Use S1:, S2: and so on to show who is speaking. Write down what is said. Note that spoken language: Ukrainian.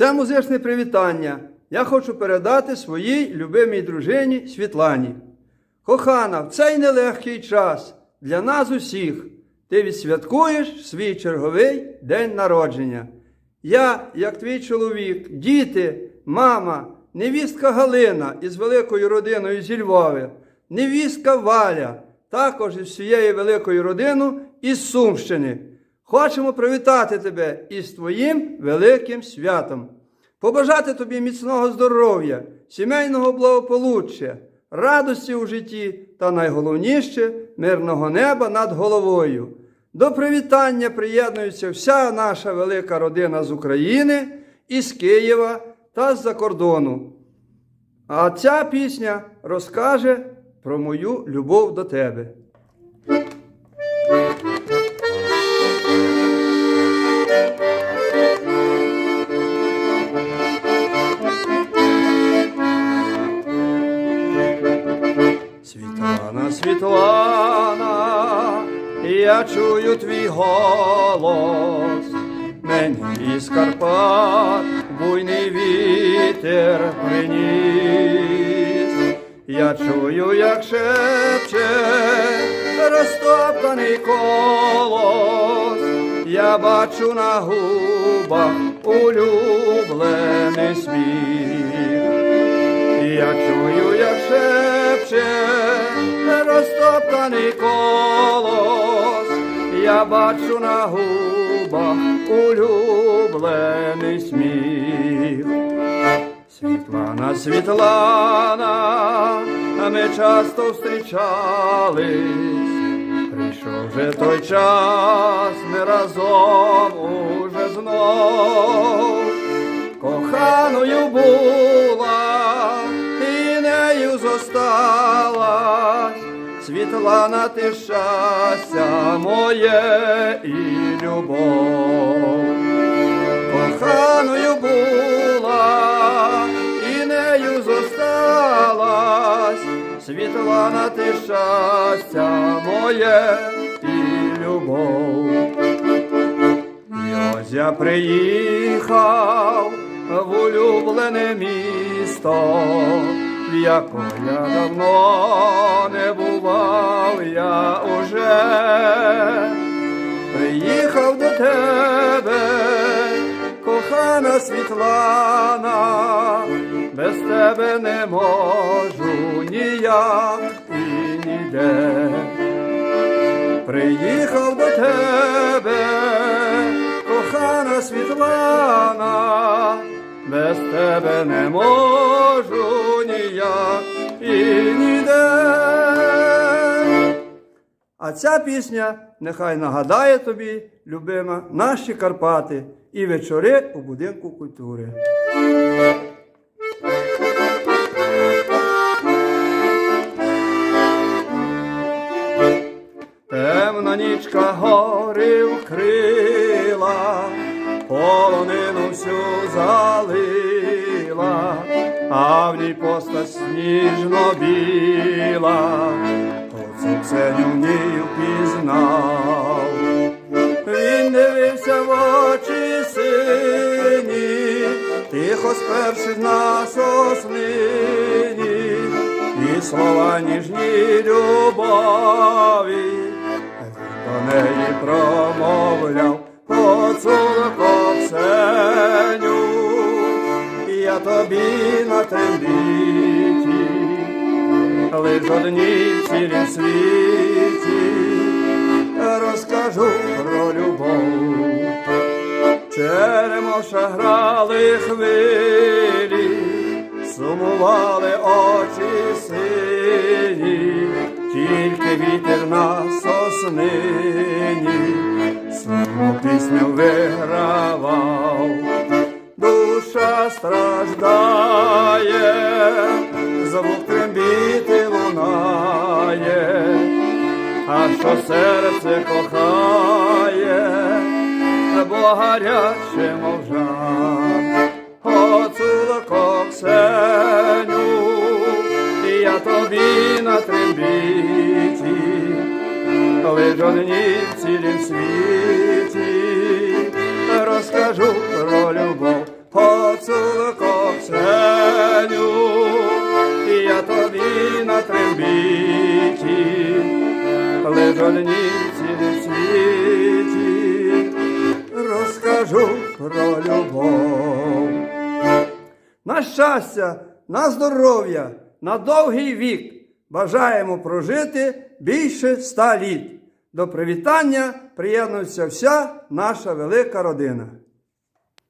S1: Це музичне привітання. Я хочу передати своїй любимій дружині Світлані. Кохана, в цей нелегкий час для нас усіх ти відсвяткуєш свій черговий день народження. Я, як твій чоловік, діти, мама, невістка Галина із великою родиною зі Львови, невістка Валя, також із всією великою родиною із Сумщини. Хочемо привітати тебе із твоїм великим святом. Побажати тобі міцного здоров'я, сімейного благополуччя, радості у житті та найголовніше мирного неба над головою. До привітання приєднується вся наша велика родина з України, із Києва та з-за кордону. А ця пісня розкаже про мою любов до тебе. Я чую твій голос, мені із Карпат буйний вітер приніс. Я чую, як шепче розтоптаний колос, я бачу на губах улюблений сміх. Я чую, як шепче розтоптаний колос, бачу на губах улюблений сміх. Світлана, Світлана, ми часто зустрічались, прийшов вже той час, ми разом уже знов коханою була і нею зосталась. Світлана, ти щастя моє і любов. Коханою була і нею зосталась. Світлана, ти щастя моє і любов. І ось я приїхав в улюблене місто, в яко я давно не бував я уже. Приїхав до тебе, кохана Світлана, без тебе не можу ніяк і ніде приїхав до тебе, кохана Світлана, без тебе не можу ніяк і ніде. А ця пісня нехай нагадає тобі, любима, наші Карпати і вечори у будинку культури. Темна нічка гори вкрила, полонину всю залила, а в ній постать сніжно біла, оцю Ксеню в ній впізнав. Він дивився в очі сині, тихо спершись на соснині, і слова ніжні любові, до неї промовляв. Поцілунок Ксеню, я тобі на трембіті, лиш одній в цілім світі розкажу про любов. Черемоша грали хвилі, сумували очі сині, тільки вітер на соснині, сумну пісню вигравав. Душа страждає, звук трембіти лунає, а що серце кохає, бо гаряче мовжан. Оцулко Ксеню, я тобі на трембіті, лиш одній в цілім світі, ніці на світі, розкажу про любов. На щастя, на здоров'я, на довгий вік бажаємо прожити більше ста літ. До привітання приєднується вся наша велика родина.